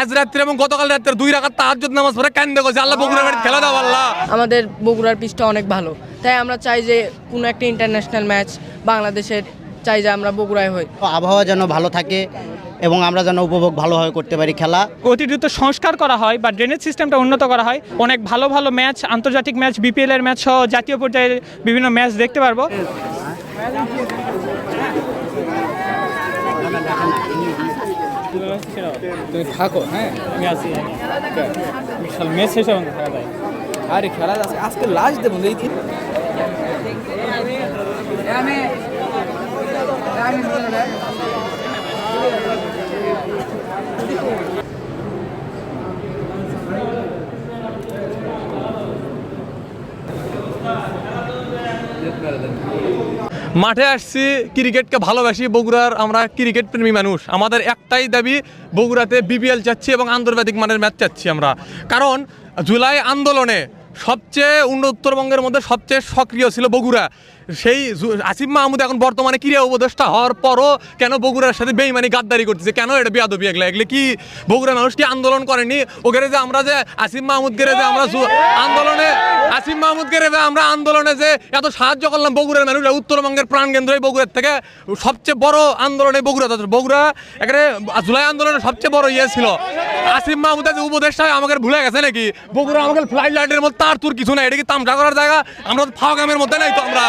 আজ রাত্রে এবং গতকাল রাত্রে দুই রাখার তাহাজ্জুদ নামাজ পড়ে কান্দে গেছে। আল্লাহ বগুড়া বাড়ি খেলা দাও আল্লাহ। আমাদের বগুড়ার পিচটা অনেক ভালো। তাই আমরা চাই যে কোনো একটা ইন্টারন্যাশনাল ম্যাচ বাংলাদেশের চাই যে আমরা বগুড়ায় হই। আবহাওয়া যেন ভালো থাকে এবং আমরা যেন উপভোগ ভালোভাবে করতে পারি খেলা। অতি দ্রুত সংস্কার করা হয় বা ড্রেনেজ সিস্টেমটা উন্নত করা হয়। অনেক ভালো ভালো ম্যাচ আন্তর্জাতিক ম্যাচ বিপিএল এর ম্যাচ সহ জাতীয় পর্যায়ের বিভিন্ন ম্যাচ দেখতে পারব। তুমি থাকো হ্যাঁ? আমি আছি। বিশাল ম্যাচ শেষ হবে না থাকা যায় আরে খেলা আজকে আজকে লাস্ট দেবো এই দিন। মাঠে আসছি, ক্রিকেটকে ভালোবাসি, বগুড়ার আমরা ক্রিকেট প্রেমী মানুষ। আমাদের একটাই দাবি, বগুড়াতে বিপিএল চাচ্ছি এবং আন্তর্জাতিক মানের ম্যাচ চাচ্ছি আমরা। কারণ, জুলাই আন্দোলনে সবচেয়ে উত্তরবঙ্গের মধ্যে সবচেয়ে সক্রিয় ছিল বগুড়া। সেই আসিফ মাহমুদ এখন বর্তমানে ক্রীড়া উপদেষ্টা হওয়ার পরও কেন বগুড়ার সাথে বেইমানি গাদ্দারি করতেছে? কেন এটা বিয়াদবি এগুলো এগুলো কি বগুড়া মানুষ কি আন্দোলন করেনি? ওখানে যে আমরা যে আসিফ মাহমুদ গেরে যে আমরা আন্দোলনে আসিফ মাহমুদ গেরে যে আমরা আন্দোলনে যে এত সাহায্য করলাম বগুড়ার মানুষ উত্তরবঙ্গের প্রাণকেন্দ্র এই বগুড়ার থেকে সবচেয়ে বড় আন্দোলনে বগুড়া। বগুড়া এখানে জুলাই আন্দোলনের সবচেয়ে বড় ইয়ে ছিল। আসিফ মাহমুদ যে উপদেষ্টা আমাকে ভুলে গেছে নাকি? বগুড়া আমাকে ফ্লাইট লাইটের মধ্যে তার তোর কিছু নাই, এটা কি তামসা করার জায়গা? আমরা তো গ্রামের মধ্যে নাই তো আমরা।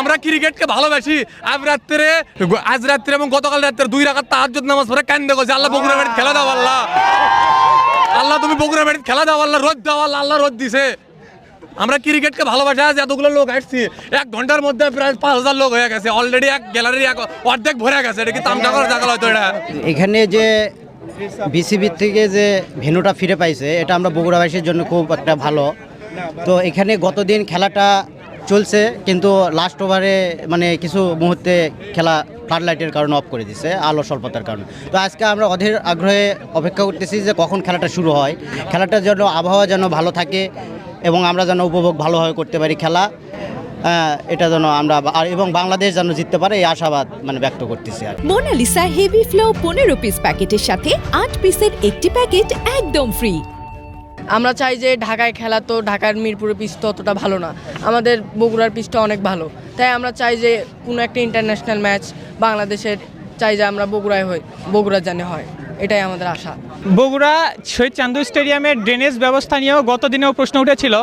আমরা ক্রিকেটকে ভালোবাসি। আজ রাত্রে আজ রাত্রে এবং গতকাল রাত্রে দুই রাখার তাহাজ্জুদ নামাজ পড়ে কান্দে গেছে। আল্লাহ বগুড়া বাড়ি খেলা দাও, আল্লাহ। আল্লাহ, তুমি বগুড়া বাড়ি খেলা দাও, আল্লাহ, রোদ দাও, আল্লাহ আল্লাহ, রোদ দিছে। আমরা ক্রিকেটকে ভালোবাসি, আজ এতগুলো লোক আসছি। এক ঘণ্টার মধ্যে প্রায় পাঁচ হাজার লোক হয়ে গেছে। অলরেডি এক গ্যালারি এক অর্ধেক ভরে গেছে। এটা কি তামসা করার জায়গা হয়তো এটা? এখানে যে বিসিবির থেকে যে ভেনুটা ফিরে পাইছে, এটা আমরা বগুড়াবাসীর জন্য খুব একটা ভালো। তো এখানে গতদিন খেলাটা চলছে, কিন্তু লাস্ট ওভারে মানে কিছু মুহূর্তে খেলা ফ্লাড লাইটের কারণে অফ করে দিছে, আলো স্বল্পতার কারণে। তো আজকে আমরা অধীর আগ্রহে অপেক্ষা করতেছি যে কখন খেলাটা শুরু হয়। খেলাটার জন্য আবহাওয়া যেন ভালো থাকে এবং আমরা যেন উপভোগ ভালোভাবে করতে পারি খেলা। এটা যেন আমরা আর এবং বাংলাদেশ যেন জিততে পারে এই আশাবাদ মানে ব্যক্ত করতেছি আর। মোনালিসা হেভি ফ্লো পনেরো পিস প্যাকেটের সাথে আট পিসের একটি প্যাকেট একদম ফ্রি আমরা চাই যে ঢাকায় খেলা তো ঢাকার মিরপুরের পিচ তো অতটা ভালো না আমাদের বগুড়ার পিচটা অনেক ভালো। তাই আমরা চাই যে কোনো একটা ইন্টারন্যাশনাল ম্যাচ বাংলাদেশের চাই যে আমরা বগুড়ায় হই বগুড়া জানে হয়। এটাই আমাদের আশা। বগুড়া শহীদ চান্দু স্টেডিয়ামের ড্রেনেজ ব্যবস্থা নিয়েও গত দিনেও প্রশ্ন উঠেছিল।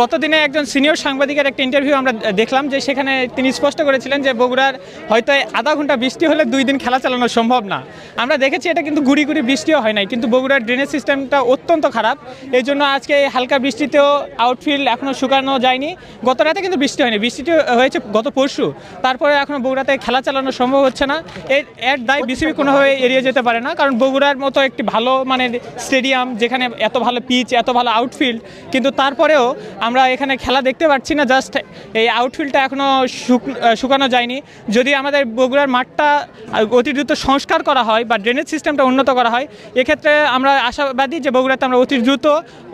গত দিনে একজন সিনিয়র সাংবাদিকের একটা ইন্টারভিউ আমরা দেখলাম যে সেখানে তিনি স্পষ্ট করেছিলেন যে বগুড়ার হয়তো আধা ঘণ্টা বৃষ্টি হলে দুই দিন খেলা চালানো সম্ভব না। আমরা দেখেছি এটা কিন্তু গুড়ি গুড়ি বৃষ্টিও হয় নাই, কিন্তু বগুড়ার ড্রেনেজ সিস্টেমটা অত্যন্ত খারাপ। এই জন্য আজকে হালকা বৃষ্টিতেও আউটফিল্ড এখনও শুকানো যায়নি। গত রাতে কিন্তু বৃষ্টি হয়নি, বৃষ্টিটি হয়েছে গত পরশু। তারপরে এখনও বগুড়াতে খেলা চালানো সম্ভব হচ্ছে না। এর এর দায় বিসিবি কোনোভাবে এড়িয়ে যেতে পারে না, কারণ বগুড়ার মতো একটি ভালো মানে স্টেডিয়াম যেখানে এত ভালো পিচ এত ভালো আউটফিল্ড কিন্তু তারপরেও আমরা এখানে খেলা দেখতে পাচ্ছি না জাস্ট এই আউটফিল্ডটা এখনও শুকানো যায়নি। যদি আমাদের বগুড়ার মাঠটা অতি দ্রুত সংস্কার করা হয় বা ড্রেনেজ সিস্টেমটা উন্নত করা হয়, এক্ষেত্রে আমরা আশাবাদী যে বগুড়াতে আমরা অতি দ্রুত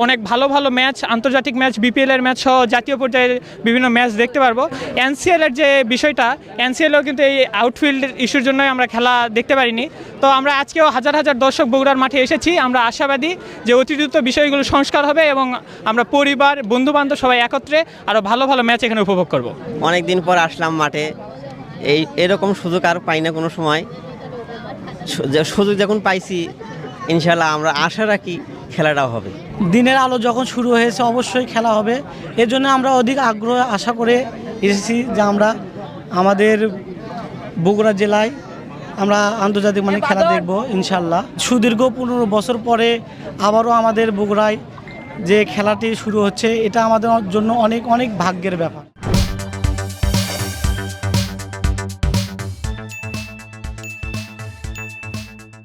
অনেক ভালো ভালো ম্যাচ আন্তর্জাতিক ম্যাচ বিপিএল এর ম্যাচ সহ জাতীয় পর্যায়ের বিভিন্ন ম্যাচ দেখতে পারব। এনসিএলের যে বিষয়টা এনসিএলও কিন্তু এই আউটফিল্ড ইস্যুর জন্যই আমরা খেলা দেখতে পারিনি। তো আমরা আজকেও হাজার হাজার দর্শক বগুড়ার মাঠে এসেছি। আমরা আশাবাদী যে অতি দ্রুত বিষয়গুলো সংস্কার হবে এবং আমরা পরিবার বন্ধু বান্ধব সবাই একত্রে আরও ভালো ভালো ম্যাচ এখানে উপভোগ করব। অনেক দিন পর আসলাম মাঠে। এই এরকম সুযোগ আর পাই না কোনো সময়। সুযোগ যখন পাইছি ইনশাল্লাহ আমরা আশা রাখি খেলাটাও হবে। দিনের আলো যখন শুরু হয়েছে অবশ্যই খেলা হবে। এর জন্য আমরা অধিক আগ্রহ আশা করে এসেছি যে আমরা আমাদের বগুড়া জেলায় আমরা আন্তর্জাতিক মানে খেলা দেখব ইনশাল্লাহ সুদীর্ঘ পনেরো বছর পরে আবারও আমাদের বগুড়ায় যে খেলাটি শুরু হচ্ছে, এটা আমাদের জন্য অনেক অনেক ভাগ্যের ব্যাপার।